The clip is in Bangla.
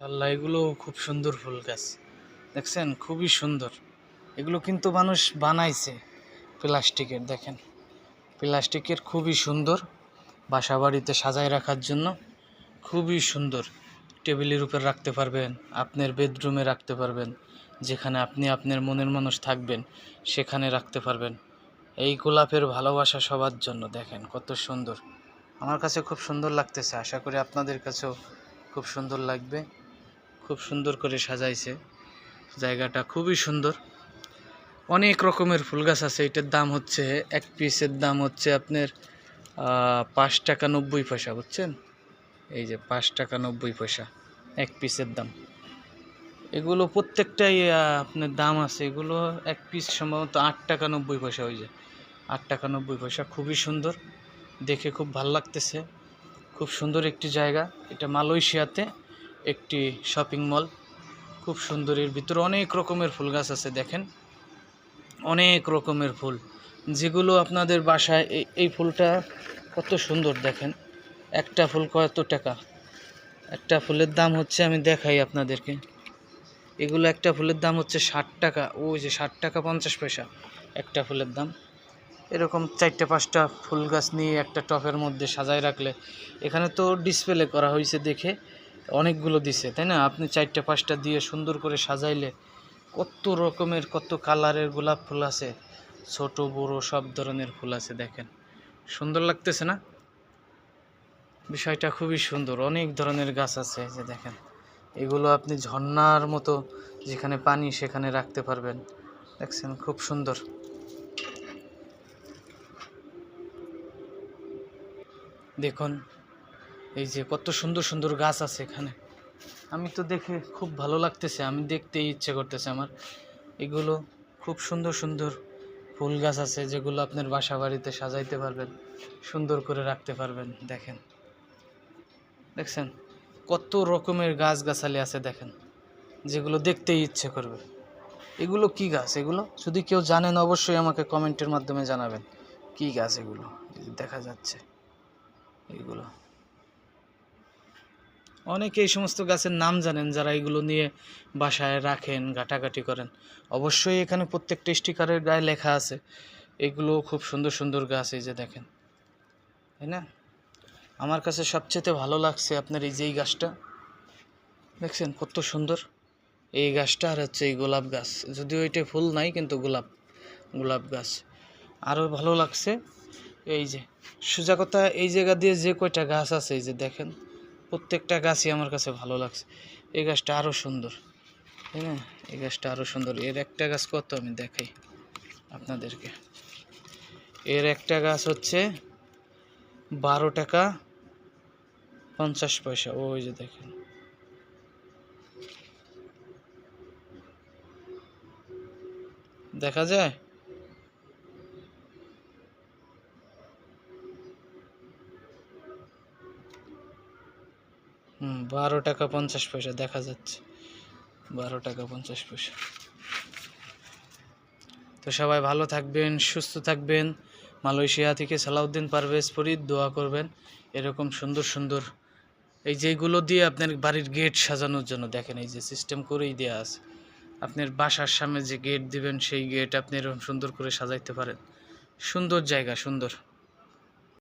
আল্লাহ এগুলো খুব সুন্দর ফুল গাছ। দেখছেন? খুবই সুন্দর। এগুলো কিন্তু মানুষ বানাইছে প্লাস্টিকের, দেখেন। প্লাস্টিকের খুবই সুন্দর বাসা বাড়িতে সাজায় রাখার জন্য খুবই সুন্দর। টেবিলের উপর রাখতে পারবেন, আপনার বেডরুমে রাখতে পারবেন, যেখানে আপনি আপনার মনের মানুষ থাকবেন, সেখানে রাখতে পারবেন। এই গোলাপের ভালোবাসা সবার জন্য, দেখেন কত সুন্দর। আমার কাছে খুব সুন্দর লাগতেছে, আশা করি আপনাদের কাছেও খুব সুন্দর লাগবে। খুব সুন্দর করে সাজাইছে। জায়গাটা খুবই সুন্দর। অনেক রকমের ফুল গাছ আছে, এটার দাম হচ্ছে, এক পিসের দাম হচ্ছে আপনার পাঁচ টাকা নব্বই পয়সা, বুঝছেন? এই যে পাঁচ টাকা নব্বই পয়সা, এক পিসের দাম। এগুলো প্রত্যেকটাই আপনার দাম আছে। এগুলো এক পিস সম্ভবত আট টাকা নব্বই পয়সা হয়ে যায় আট টাকা নব্বই পয়সা, খুবই সুন্দর। দেখে খুব ভালো লাগতেছে। খুব সুন্দর একটি জায়গা। এটা মালয়েশিয়াতে একটি শপিং মল খুব সুন্দর এর ভিতরে অনেক রকমের ফুল গাছ আছে, দেখেন। অনেক রকমের ফুল। যেগুলো আপনাদের বাসায় এই এই ফুলটা কত সুন্দর, দেখেন। একটা ফুল কত টাকা? একটা ফুলের দাম হচ্ছে, আমি দেখাই আপনাদেরকে। এগুলো একটা ফুলের দাম হচ্ছে ষাট টাকা। ওই যে ষাট টাকা পঞ্চাশ পয়সা একটা ফুলের দাম। এরকম চারটে পাঁচটা ফুল গাছ নিয়ে একটা টপের মধ্যে সাজায় রাখলে, এখানে তো ডিসপ্লে করা হয়েছে দেখে। অনেকগুলো দিছে, তাই না? আপনি চারটে, পাঁচটা দিয়ে সুন্দর করে সাজাইলে কত রকমের, কত কালারের গোলাপ ফুল আছে। ছোট, বড়, সব ধরনের ফুল আছে, দেখেন। সুন্দর লাগতেছে না? বিষয়টা খুবই সুন্দর। অনেক ধরনের গাছ আছে যে দেখেন। এগুলো আপনি ঝর্ণার মতো যেখানে পানি, সেখানে রাখতে পারবেন। দেখছেন? খুব সুন্দর। দেখুন এই যে কত সুন্দর সুন্দর গাছ আছে এখানে। আমি তো দেখে খুব ভালো লাগতেছে, আমি দেখতেই ইচ্ছে করতেছে আমার। এগুলো খুব সুন্দর সুন্দর ফুল গাছ আছে যেগুলো আপনার বাসা বাড়িতে সাজাইতে পারবেন, সুন্দর করে রাখতে পারবেন, দেখেন। দেখছেন? কত রকমের গাছ গাছালি আছে, দেখেন। যেগুলো দেখতেই ইচ্ছে করবে। এগুলো কি গাছ? এগুলো যদি কেউ জানেন অবশ্যই আমাকে কমেন্টের মাধ্যমে জানাবেন। কি গাছ এগুলো? দেখা যাচ্ছে। এগুলো। অনেকে এই সমস্ত গাছের নাম জানেন, যারা এগুলো নিয়ে বাসায় রাখেন, ঘাটাঘাটি করেন। অবশ্যই এখানে প্রত্যেকটা স্টিকারের গায়ে লেখা আছে। এগুলো খুব সুন্দর সুন্দর গাছ এই যে দেখেন। তাই না? আমার কাছে সবচেয়ে ভালো লাগছে আপনার এই যে এই গাছটা। দেখছেন কত সুন্দর? এই গাছটা আর হচ্ছে এই গোলাপ গাছ। যদিও এটা ফুল নাই, কিন্তু গোলাপ গোলাপ গাছ। আরও ভালো লাগছে। এই যে সোজা কথা এই জায়গা দিয়ে যে কয়টা গাছ আছে, এই যে দেখেন। প্রত্যেকটা গাছই আমার কাছে ভালো লাগছে। এই গাছটা আরও সুন্দর, তাই না? এই গাছটা আরও সুন্দর। এর একটা গাছ কত আমি দেখাই আপনাদেরকে। এর একটা গাছ হচ্ছে বারো টাকা পঞ্চাশ পয়সা। ওই যে দেখেন। দেখা যায়? হুম, বারো টাকা পঞ্চাশ পয়সা দেখা যাচ্ছে। বারো টাকা পঞ্চাশ পয়সা। তো সবাই ভালো থাকবেন, সুস্থ থাকবেন। মালয়েশিয়া থেকে সালাউদ্দিন পারভেজ ফরিদ, দোয়া করবেন। এরকম সুন্দর সুন্দর এই যেগুলো দিয়ে আপনার বাড়ির গেট সাজানোর জন্য দেখেন, এই যে সিস্টেম করেই দেওয়া আছে। আপনার বাসার সামনে যে গেট দিবেন, সেই গেট আপনি এরকম সুন্দর করে সাজাইতে পারেন। সুন্দর জায়গা, সুন্দর।